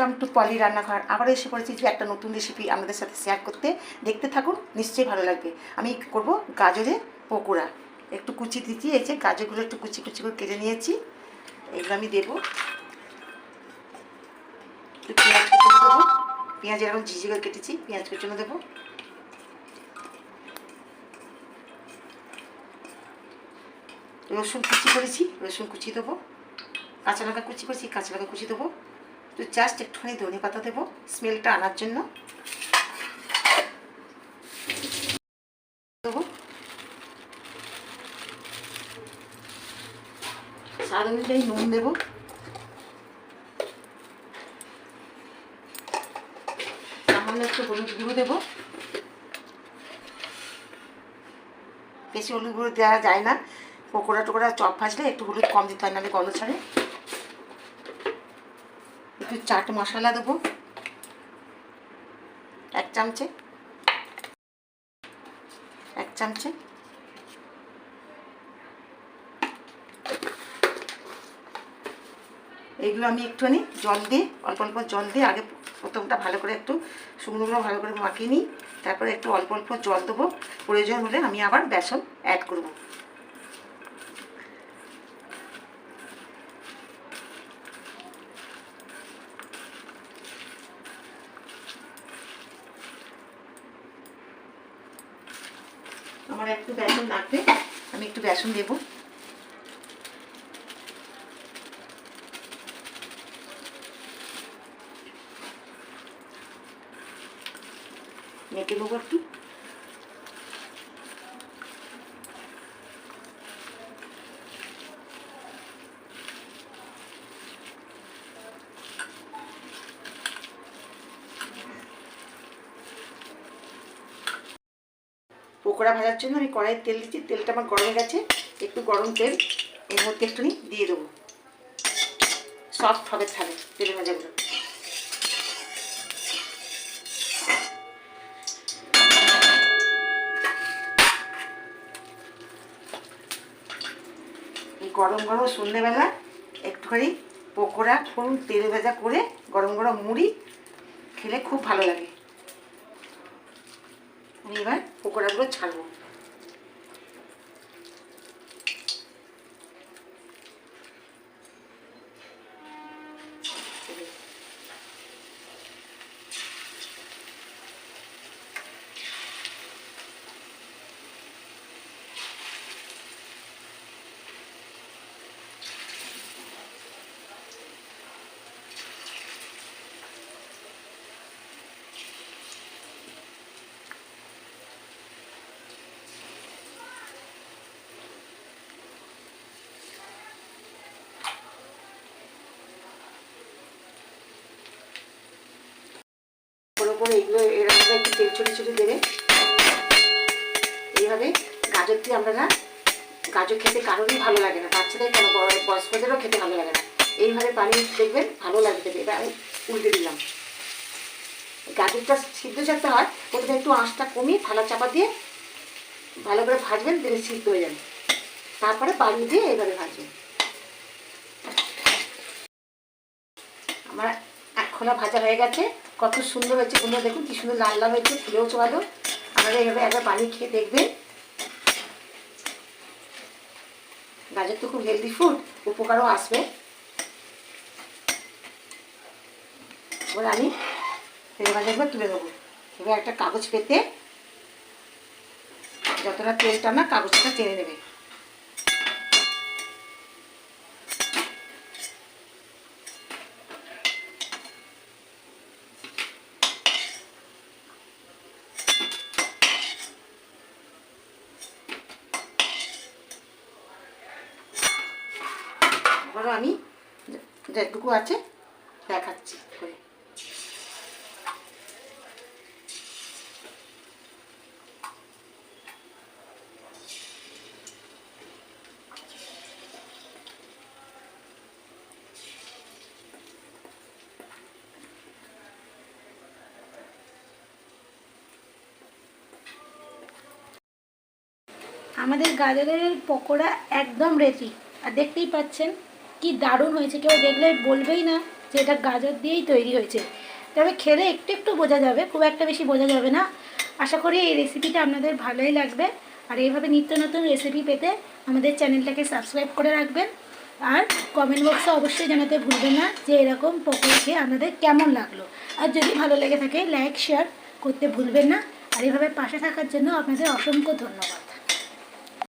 Welcome to পলি রান্নাঘর আবার এসে পড়েছি যে একটা নতুন রেসিপি আমাদের সাথে শেয়ার করতে। দেখতে থাকুন, নিশ্চয়ই ভালো লাগবে। আমি করব গাজরের পকোড়া। একটু কুচি দিচ্ছি, এই যে গাজরগুলো একটু কুচি কুচি করে কেটে নিয়েছি। এগুলো আমি দেবো। পেঁয়াজ দেবো। পেঁয়াজ এরকম ঝিঝি করে কেটেছি, পেঁয়াজ কুচুনো দেবো। রসুন কুচি করেছি, রসুন কুচি দেবো। কাঁচা লঙ্কা কুচি করেছি, কাঁচা লঙ্কা কুচি দেবো। তো জাস্ট একটুখানি ধনে পাতা দেবো স্মেলটা আনার জন্য। দেবো। নুন দেবো। সামান্য একটু হলুদ গুঁড়ো দেবো। বেশি হলুদ গুঁড়ো দেওয়া যায় না। পকোড়া টোকোড়া চপ ভাজলে একটু হলুদ কম দিতে হয়, নাহলে গন্ধ ছাড়ে। একটু চাট মশলা দেবো। এক চামচে। এক চামচে। এইগুলো আমি একটুখানি জল দিয়ে, অল্প অল্প জল দিয়ে আগে প্রথমটা ভালো করে একটু শুকনোগুলো ভালো করে মাখিয়ে নিই, তারপরে একটু অল্প অল্প জল দেবো। প্রয়োজন হলে আমি আবার বেসন অ্যাড করব। আমার একটু বেসন লাগবে আমি একটু বেসন দেবো। মেখে নেব একটু। পকোড়া ভাজার জন্য আমি কড়াইয়ে তেল দিচ্ছি। তেলটা আমার গরমে গেছে। একটু গরম তেল, এর মধ্যে একটুখানি দিয়ে দেবো। সফট হবে তাহলে তেলে ভাজাগুলো। এই গরম গরম সন্ধ্যেবেলা একটুখানি পকোড়া, ফুল, তেলে ভাজা করে গরম গরম মুড়ি খেলে খুব ভালো লাগে। আমি এবার পকোড়াগুলো ছাড়বো ওর উপরে এগুলো এরকমভাবে একটু তেল ছড়িয়ে ছড়িয়ে দেবে। এইভাবে গাজর দিয়ে আমরা না গাজর খেতে কারোরই ভালো লাগে না। বাচ্চাদের কেন বয়স্কদেরও খেতে ভালো লাগে না। এইভাবে পানি দেখবেন ভালো লাগে খেতে এটা আমি উল্টে দিলাম। গাজরটা সিদ্ধ চাতে হয়, প্রথমে একটু আঁচটা কমিয়ে থালা চাপা দিয়ে ভালো করে ভাজবেন দেবে সিদ্ধ হয়ে যাবে। তারপরে পানি দিয়ে এইভাবে ভাজবেন। আমার এক খোলা ভাজা হয়ে গেছে। কত সুন্দর হয়েছে। কুমড়ো দেখুন, কি সুন্দর লাল লাল হয়েছে, ফুলেও চোয়ালো আপনারা এইভাবে একবার পানি খেয়ে দেখবেন। গাজর তো খুব হেলদি ফুড উপকারও আসবে। এবার আমি তেল করে তুলে দেবো এবার একটা কাগজ পেতে যতটা তেলটা না, কাগজটা টেনে নেবে। আবারও আমি যেটুকু আছে দেখাচ্ছি করে। আমাদের গাজরের পকোড়া একদম রেডি আর দেখতেই পাচ্ছেন কি দারুণ হয়েছে, কেউ দেখলে বলবেই না যে এটা গাজর দিয়েই তৈরি হয়েছে। তবে খেলে একটু একটু বোঝা যাবে, খুব একটা বেশি বোঝা যাবে না। আশা করি এই রেসিপিটা আপনাদের ভালোই লাগবে। আর এইভাবে নিত্য নতুন রেসিপি পেতে আমাদের চ্যানেলটাকে সাবস্ক্রাইব করে রাখবেন। আর কমেন্ট বক্সে অবশ্যই জানাতে ভুলবেন না যে এরকম পকোড়া খেয়ে আপনাদের কেমন লাগল। আর যদি ভালো লেগে থাকে লাইক শেয়ার করতে ভুলবেন না। আর এভাবে পাশে থাকার জন্য আপনাদের অসংখ্য ধন্যবাদ।